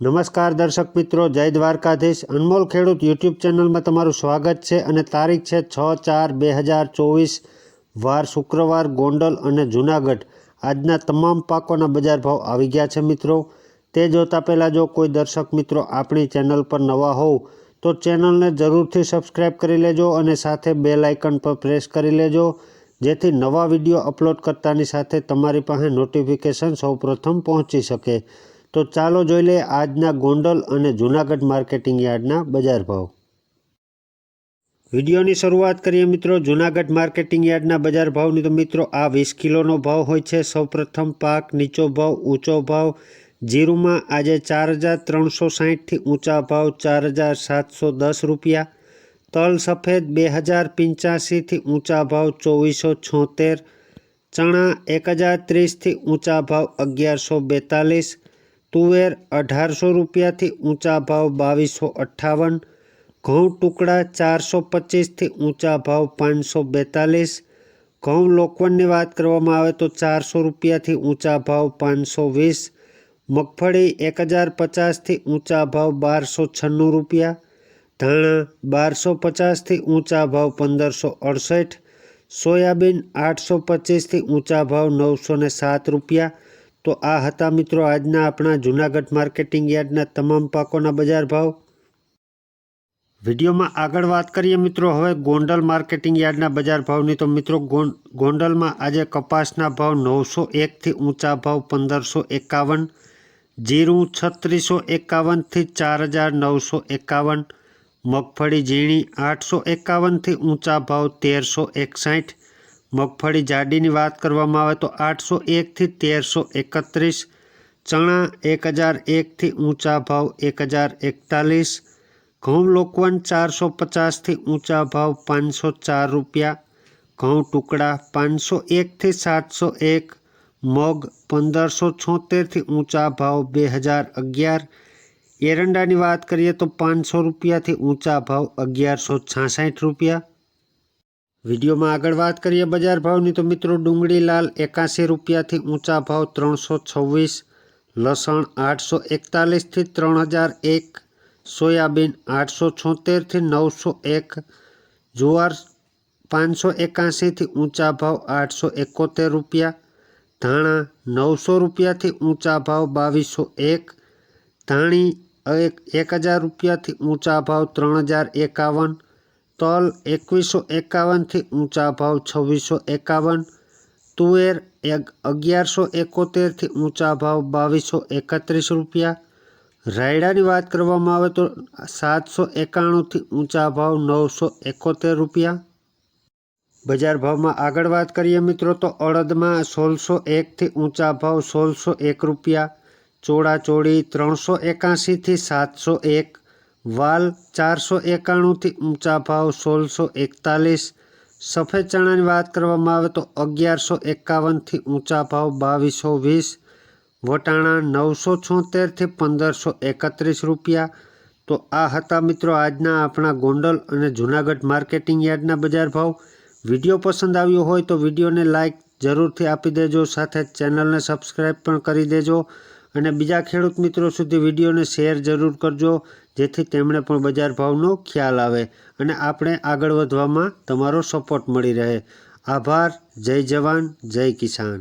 નમસ્કાર દર્શક મિત્રો, જય દ્વારકાધીશ. અનમોલ ખેડૂત યુટ્યુબ ચેનલમાં તમારું સ્વાગત છે અને તારીખ છે છ ચાર બે હજાર ચોવીસ, વાર શુક્રવાર ગોંડલ અને જૂનાગઢ. આજના તમામ પાકોના બજાર ભાવ આવી ગયા છે મિત્રો. તે જોતાં પહેલાં જો કોઈ દર્શક મિત્રો આપણી ચેનલ પર નવા હોવ, તો ચેનલને જરૂરથી સબસ્ક્રાઈબ કરી લેજો અને સાથે બેલ આઇકન પર પ્રેસ કરી લેજો, જેથી નવા વીડિયો અપલોડ કરતાની સાથે તમારી પાસે નોટિફિકેશન સૌપ્રથમ પહોંચી શકે. તો ચાલો જોઈ લઈએ આજના ગોંડલ અને જૂનાગઢ માર્કેટિંગ યાર્ડના બજાર ભાવ. વિડીયોની શરૂઆત કરીએ મિત્રો, જૂનાગઢ માર્કેટિંગ યાર્ડના બજાર ભાવની. તો મિત્રો, આ વીસ કિલોનો ભાવ હોય છે. સૌપ્રથમ પાક નીચો ભાવ, ઊંચો ભાવ. જીરુમાં આજે ચાર હજાર ત્રણસો સાહીઠથી ઊંચા ભાવ ચાર હજાર સાતસો દસ રૂપિયા. તલ સફેદ બે હજાર પંચ્યાસીથી ઊંચા ભાવ ચોવીસો છોતેર. ચણા એક હજાર ત્રીસથી ઊંચા ભાવ અગિયારસો બેતાલીસ. તુવેર અઢારસો રૂપિયાથી ઊંચા ભાવ બાવીસો અઠ્ઠાવન, ઘઉં ટુકડા ચારસો પચીસથી ઊંચા ભાવ પાંચસો બેતાલીસ. ઘઉં લોકવનની વાત કરવામાં આવે તો ચારસો રૂપિયાથી ઊંચા ભાવ પાંચસો વીસ. મગફળી એક હજાર પચાસથી ઊંચા ભાવ બારસો છન્નું રૂપિયા. ધાણા બારસો પચાસથી ઊંચા ભાવ પંદરસો અડસઠ. સોયાબીન આઠસો પચીસથી ઊંચા ભાવ નવસો સાત રૂપિયા. તો આ હતા મિત્રો આજના આપણા જૂનાગઢ માર્કેટિંગ યાર્ડના તમામ પાકોના બજાર ભાવ. વિડીયોમાં આગળ વાત કરીએ મિત્રો, હવે ગોંડલ માર્કેટિંગ યાર્ડના બજાર ભાવની. તો મિત્રો ગોંડલમાં આજે કપાસના ભાવ નવસો એકથી ઊંચા ભાવ પંદરસો એકાવન, જીરું છત્રીસો એકાવનથી ચાર હજાર નવસો એકાવન, મગફળી ઝીણી આઠસો એકાવનથી ઊંચા ભાવ તેરસો એકસાઠ મગફળી જાડીની વાત કરવામાં આવે તો આઠસો એકથી તેરસો એકત્રીસ, ચણા એક હજાર એકથી ઊંચા ભાવ એક હજાર એકતાલીસ, ઘઉં લોકવન ચારસો પચાસથી ઊંચા ભાવ પાંચસો ચાર રૂપિયા, ઘઉં ટુકડા પાંચસો એકથી સાતસો એક, મગ પંદરસો છોતેરથી ઊંચા ભાવ બે હજાર અગિયાર, એરંડાની વાત કરીએ તો પાંચસો રૂપિયાથી ઊંચા ભાવ અગિયારસો છાસઠ રૂપિયા વિડીયોમાં આગળ વાત કરીએ બજાર ભાવની, તો મિત્રો ડુંગળી લાલ એકાસી રૂપિયાથી ઊંચા ભાવ ત્રણસો છવ્વીસ, લસણ આઠસો એકતાલીસથી ત્રણ હજાર એક, સોયાબીન આઠસો છોતેરથી નવસો એક, જુવાર પાંચસો એકાસીથી ઊંચા ભાવ આઠસો એકોતેર રૂપિયા, ધાણા નવસો રૂપિયાથી ઊંચા ભાવ બાવીસો એક, ધાણી એક એક હજાર રૂપિયાથી ઊંચા ભાવ ત્રણ હજાર એકાવન તલ એકવીસો એકાવનથી ઊંચા ભાવ છવ્વીસો એકાવન. તુવેર અગિયારસો એકોતેરથી ઊંચા ભાવ બાવીસો એકત્રીસ રૂપિયા. રાયડાની વાત કરવામાં આવે તો સાતસો એકાણુંથી ઊંચા ભાવ નવસો એકોતેર રૂપિયા. બજાર ભાવમાં આગળ વાત કરીએ મિત્રો તો અડદમાં સોળસો એકથી ઊંચા ભાવ સોળસો એક રૂપિયા. ચોળાચોળી ત્રણસો એકાશીથી સાતસો એક. વાલ ચારસો એકાણુંથી ઊંચા ભાવ સોળસો એકતાલીસ. સફેદ ચણાની વાત કરવામાં આવે તો અગિયારસો એકાવનથી ઊંચા ભાવ બાવીસો વીસ. વટાણા નવસો છોતેરથી પંદરસો એકત્રીસ રૂપિયા. તો આ હતા મિત્રો આજના આપણા ગોંડલ અને જૂનાગઢ માર્કેટિંગ યાર્ડના બજાર ભાવ. વીડિયો પસંદ આવ્યો હોય તો વિડીયોને લાઇક જરૂરથી આપી દેજો, સાથે ચેનલને સબસ્ક્રાઈબ પણ કરી દેજો. અને બીજા ખેડૂત મિત્રો સુધી વિડીયોને શેર જરૂર કરજો, જેથી તેમણે પણ બજાર ભાવનો ખ્યાલ આવે અને આપણે આગળ વધવામાં તમારો સપોર્ટ મળી રહે. આભાર, જય જવાન, જય કિસાન.